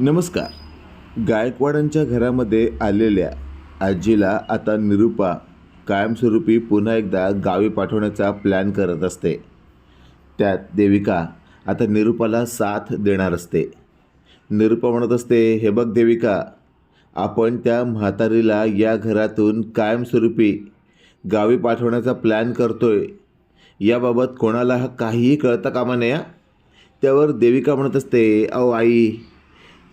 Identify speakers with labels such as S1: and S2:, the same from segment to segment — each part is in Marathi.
S1: नमस्कार. गायकवाडांच्या घरामध्ये आलेल्या आजीला आता निरूपा कायमस्वरूपी पुन्हा एकदा गावी पाठवण्याचा प्लॅन करत असते. त्यात देविका आता निरूपाला साथ देणार असते. निरूपा म्हणत असते हे बघ देविका आपण त्या म्हातारीला या घरातून कायमस्वरूपी गावी पाठवण्याचा प्लॅन करतोय. याबाबत कोणाला हा काहीही कळता कामा नये त्यावर देविका म्हणत असते अहो आई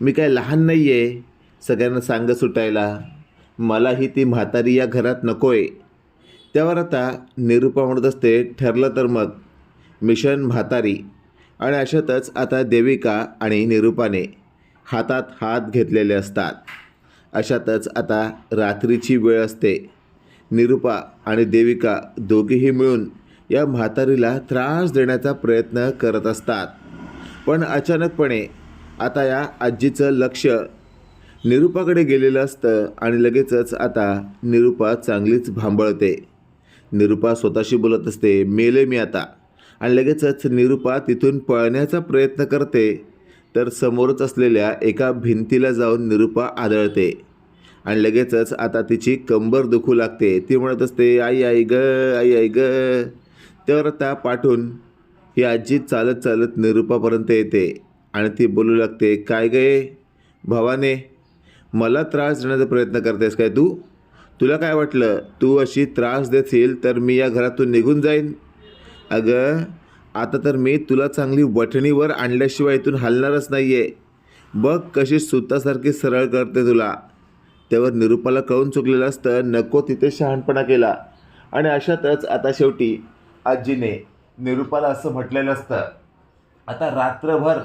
S1: मी काय लहान नाही आहे सगळ्यांना सांग सुटायला. मलाही ती म्हातारी या घरात नको आहे त्यावर आता निरूपा म्हणत असते ठरलं तर मग. मिशन म्हातारी. आणि अशातच आता देविका आणि निरूपाने हातात हात घेतलेले असतात. अशातच आता रात्रीची वेळ असते. निरूपा आणि देविका दोघेही मिळून या म्हातारीला त्रास देण्याचा प्रयत्न करत असतात. पण अचानकपणे आता या आजीचं लक्ष निरूपाकडे गेलेलं असतं आणि लगेचच आता निरूपा चांगलीच भांबळते. निरूपा स्वतःशी बोलत असते मेले मी आता. आणि लगेचच निरूपा तिथून पळण्याचा प्रयत्न करते तर समोरच असलेल्या एका भिंतीला जाऊन निरूपा आदळते. आणि लगेचच आता तिची कंबर दुखू लागते. ती म्हणत असते आई आई ग आई आई ग. तर त्या पाठून ही आजी चालत चालत निरूपापर्यंत येते. आणि ती बोलू लागते काय गे भावाने मला त्रास देण्याचा प्रयत्न करतेस काय तू? तुला काय वाटलं? तू अशी त्रास देशील तर मी या घरातून निघून जाईन. अगं आता तर मी तुला चांगली वठणीवर आणल्याशिवाय इथून हलणारच नाही आहे बघ कशी सुतासारखी सरळ करते तुला. त्यावर निरूपाला कळून चुकलेलं असतं नको तिथे शहाणपणा केला. आणि अशातच आता शेवटी आजीने निरूपाला असं म्हटलेलं असतं आता रात्रभर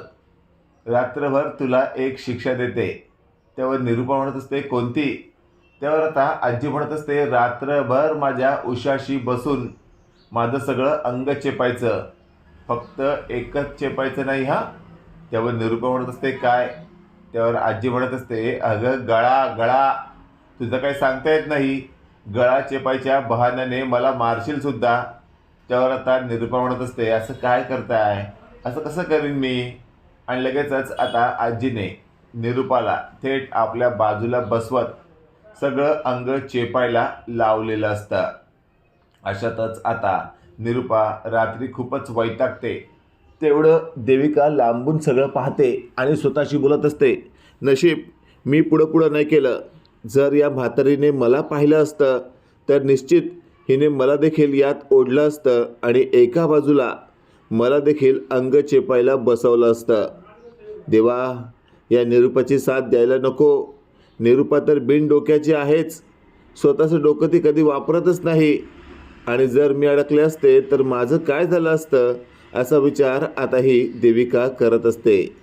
S1: रात्रभर तुला एक शिक्षा देते. त्यावर निरूपा म्हणत असते कोणती? त्यावर आता आजी म्हणत असते रात्रभर माझ्या उशाशी बसून माझं सगळं अंग चेपायचं. फक्त एकच चेपायचं नाही हा? त्यावर निरूपा म्हणत असते काय? त्यावर आजी म्हणत असते अगं गळा गळा. तुझं काही सांगता येत नाही. गळा चेपायच्या बहाण्याने मला मारशील सुद्धा. त्यावर आता निरूपा म्हणत असते असं काय करताय? असं कसं करीन मी? आणि लगेचच आता आजीने निरूपाला थेट आपल्या बाजूला बसवत सगळं अंग चेपायला लावलेलं असतं. अशातच आता निरूपा रात्री खूपच वैतागते. तेवढं देविका लांबून सगळं पाहते आणि स्वतःशी बोलत असते नशीब मी पुढं पुढं नाही केलं. जर या म्हातारीने मला पाहिलं असतं तर निश्चित हिने मला देखील यात ओढलं असतं आणि एका बाजूला मला देखील अंग चेपायला बसवलं असतं. देवा या निरूपाची साथ द्यायला नको. निरूपा तर बिनडोक्याची आहेच. स्वतःचं डोकं ती कधी वापरतच नाही. आणि जर मी अडकले असते तर माझं काय झालं असतं असा विचार आता ही देविका करत असते.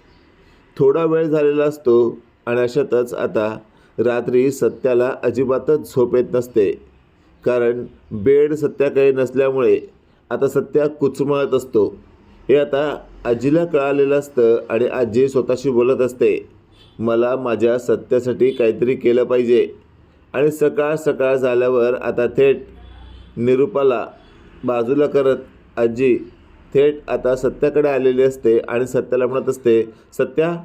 S1: थोडा वेळ झालेला असतो आणि अशातच आता रात्री सत्याला अजिबातच झोप येत नसते. कारण बेड सत्याकडे नसल्यामुळे आता सत्या कुचमळत असतो. हे आता आजीला कळालेलं असतं आणि आजी स्वतःशी बोलत असते. मला माझ्या सत्यासाठी काहीतरी केलं पाहिजे. आणि सकाळ सकाळ झाल्यावर आता थेट निरूपाला बाजूला करत आजी थेट आता सत्याकडे आलेली असते आणि सत्याला म्हणत असते सत्या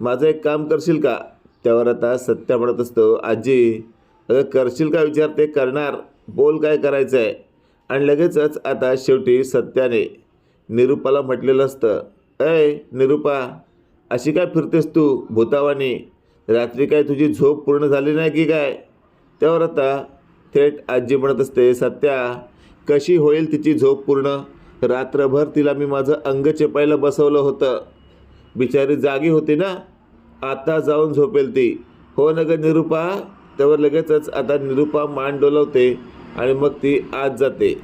S1: माझं एक काम करशील का? त्यावर आता सत्या म्हणत असतो आजी अगं करशील का विचारते? करणार. बोल काय करायचं आहे आणि लगेचच आता शेवटी सत्याने निरूपाला म्हटलेलं असतं अय निरूपा अशी काय फिरतेस तू भूतावानी? रात्री काय तुझी झोप पूर्ण झाली नाही की काय? त्यावर आता थेट आजी म्हणत असते सत्या कशी होईल तिची झोप पूर्ण? रात्रभर तिला मी माझं अंग चेपायला बसवलं होतं. बिचारी जागी होती ना? आता जाऊन झोपेल ती. हो न ग निरूपा. त्यावर लगेचच आता निरूपा मान डोलवते. आणि मग ती आत जाते.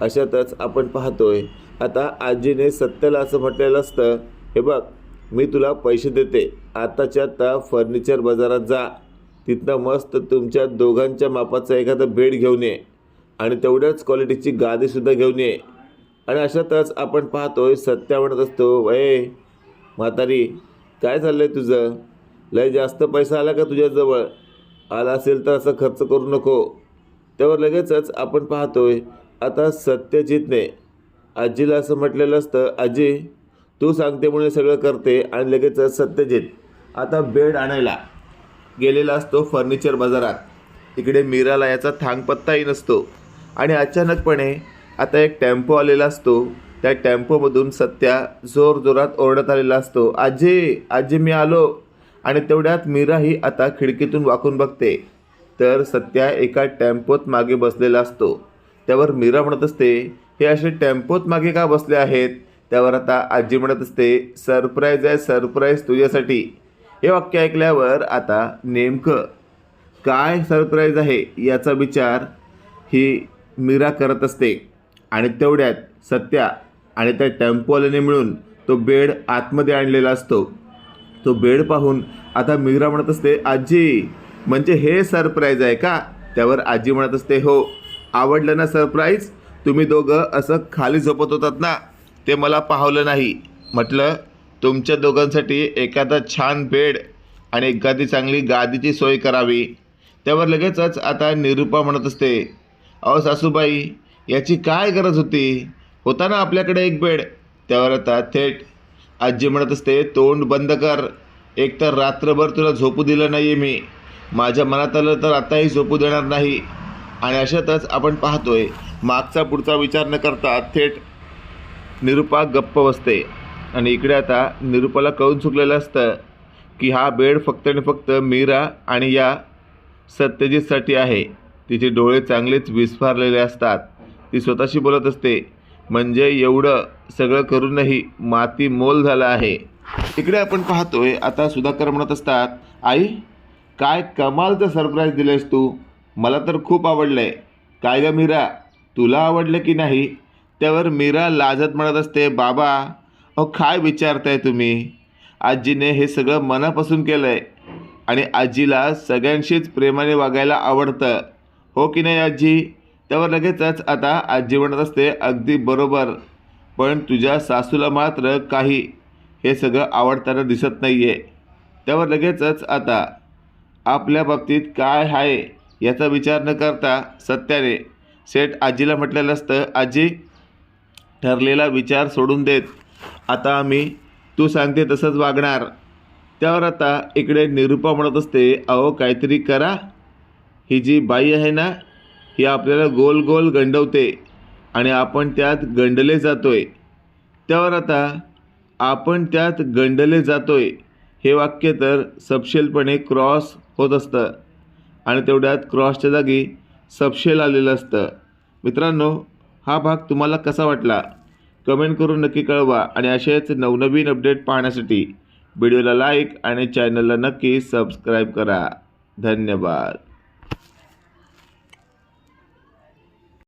S1: अशातच आपण पाहतोय आता आजीने सत्याला असं म्हटलेलं असतं हे बघ मी तुला पैसे देते. आताच्या आता फर्निचर बाजारात जा. तिथनं मस्त तुमच्या दोघांच्या मापाचा एखादं बेड घेऊन ये. आणि तेवढ्याच क्वालिटीची गादीसुद्धा घेऊन ये. आणि अशातच आपण पाहतोय सत्या म्हणत असतो वय म्हातारी काय चाललं आहे तुझं? लय जास्त पैसा आला का तुझ्याजवळ? आला असेल तर असं खर्च करू नको. त्यावर लगेचच आपण पाहतोय आता सत्यजितने आजीला असं म्हटलेलं असतं आजी तू सांगते म्हणून सगळं करते आणि लगेचच सत्यजित आता बेड आणायला गेलेला असतो फर्निचर बाजारात. इकडे मीराला याचा थांगपत्ताही नसतो आणि अचानकपणे आता एक टेम्पो आलेला असतो. त्या टेम्पोमधून सत्या जोरजोरात ओरडत आलेला असतो आजी आजी मी आलो. आणि तेवढ्यात मीराही आता खिडकीतून वाकून बघते. तर सत्या एका टेम्पोत मागे बसलेला असतो. त्यावर मीरा म्हणत असते हे असे टेम्पोत मागे का बसले आहेत? त्यावर आता आजी म्हणत असते सरप्राईज आहे सरप्राईज तुझ्यासाठी. हे वाक्य ऐकल्यावर आता नेमकं काय सरप्राईज आहे याचा विचार ही मीरा करत असते. आणि तेवढ्यात सत्या आणि त्या टेम्पोवाल्याने मिळून तो बेड आतमध्ये आणलेला असतो. तो बेड पाहून आता मीरा म्हणत असते आजी म्हणजे हे सरप्राईज आहे का? त्यावर आजी म्हणत असते हो आवडलं ना सरप्राईज? तुम्ही दोघं असं खाली झोपत होतात ना ते मला पाहवलं नाही. म्हटलं तुमच्या दोघांसाठी एखादा छान बेड आणि एखादी चांगली गादीची सोय करावी. त्यावर लगेचच आता निरूपा म्हणत असते अहो सासूबाई याची काय गरज होती? होता ना आपल्याकडे एक बेड. त्यावर आता थेट आजी म्हणत असते तोंड बंद कर. एक तर रात्रभर तुला झोपू दिलं नाही आहे मी. माझ्या मनात आलं तर आताही झोपू देणार नाही. आणि अशातच आपण पाहतोय मागचा पुढचा विचार न करता थेट निरुपा गप्प बसते. आणि इकडे आता निरुपाला कळून चुकलेलं असतं की हा बेड फक्त आणि फक्त मीरा आणि या सत्यजितसाठी आहे. तिचे डोळे चांगलेच विस्फारलेले असतात. ती स्वतःशी बोलत असते म्हणजे एवढं सगळं करूनही माती मोल झाला आहे. इकडे आपण पाहतोय आता सुधाकर म्हणत असतात आई काय कमालचं सरप्राईज दिलंयस तू. मला तर खूप आवडलंय. काय ग मीरा तुला आवडलं की नाही? त्यावर मीरा लाजत म्हणत असते बाबा अहो काय विचारताय तुम्ही? आजीने हे सगळं मनापासून केलं आहे आणि आजीला सगळ्यांशीच प्रेमाने वागायला आवडतं. हो की नाही आजी? त्यावर लगेचच आता आजी म्हणत असते अगदी बरोबर. पण तुझ्या सासूला मात्र काही हे सगळं आवडताना दिसत नाही आहे त्यावर लगेचच आता आपल्या बाबतीत काय आहे याचा विचार न करता सत्याने सेठ आजीला म्हटलेलं असतं आजी ठरलेला विचार सोडून देत. आता आम्ही तू सांगते तसंच वागणार. त्यावर आता इकडे निरूपा म्हणत असते अहो काहीतरी करा. ही जी बाई आहे ना ही आपल्याला गोल गोल गंडवते आणि आपण त्यात गंडले जातोय. त्यावर आता आपण त्यात गंडले जातोय. हे वाक्य तर सपशेलपणे क्रॉस होत असतं. आणि तेवढ्यात क्रॉसच्या जागी सपशेल आलेलं असतं. मित्रांनो हा भाग तुम्हाला कसा वाटला? कमेंट करून नक्की कळवा आणि असेच नवनवीन अपडेट पाहण्यासाठी व्हिडिओला लाईक आणि चॅनलला नक्की सबस्क्राईब करा. धन्यवाद.